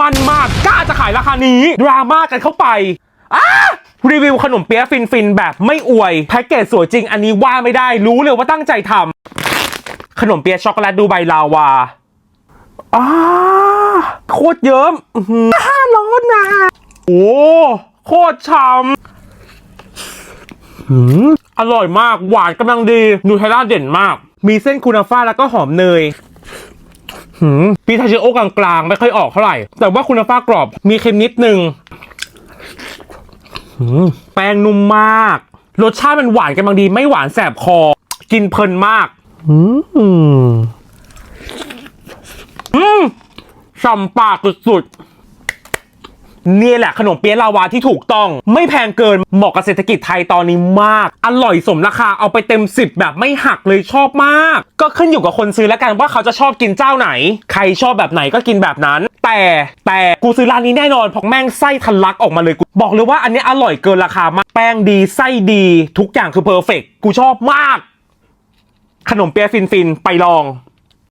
มันมากกล้าจะขายราคานี้ ดราม่ากันเข้าไปอ้ารีวิวขนมเปี๊ยะฟินๆ แบบไม่อวย แพ็กเกจสวยจริงอันนี้ว่าไม่ได้รู้เลยว่าตั้งใจทำขนมเปี๊ยะช็อกโกแลตดูไบลาวาอ้าโคตรเยิ้มอื้าร้อนนะ โอ้โคตรฉ่ำหืมอร่อยมากหวานกำลังดีนูเทลล่าเด่นมาก มีเส้นคูนาฟ่าแล้วก็หอมเนย หืมพิทาชิโอกลางๆ ไม่ค่อยออกเท่าไหร่ แต่ว่าคูนาฟ่ากรอบมีเค็มนิดนึงหืมแป้งนุ่มมาก รสชาติมันหวานกันบางดี ไม่หวานแสบคอ กินเพลินมากอืมอืมฉ่ำปากสุดๆ เนี่ยแหละขนมเปี๊ยะลาวาที่ถูกต้อง ไม่แพงเกินเหมาะกับเศรษฐกิจไทยตอนนี้มาก อร่อยสมราคาเอาไปเต็ม 10 แบบไม่หักเลยชอบมาก ก็ขึ้นอยู่กับคนซื้อแล้วกันว่าเขาจะชอบกินเจ้าไหน ใครชอบแบบไหนก็กินแบบนั้น แต่แต่กูซื้อร้านนี้แน่นอนเพราะแม่งไส้ทะลักออกมาเลยกูบอกเลยว่าอันนี้อร่อยเกินราคามากแป้งดีไส้ดี ทุกอย่างคือเพอร์เฟกกูชอบมาก ขนมเปี๊ยะฟินๆไปลอง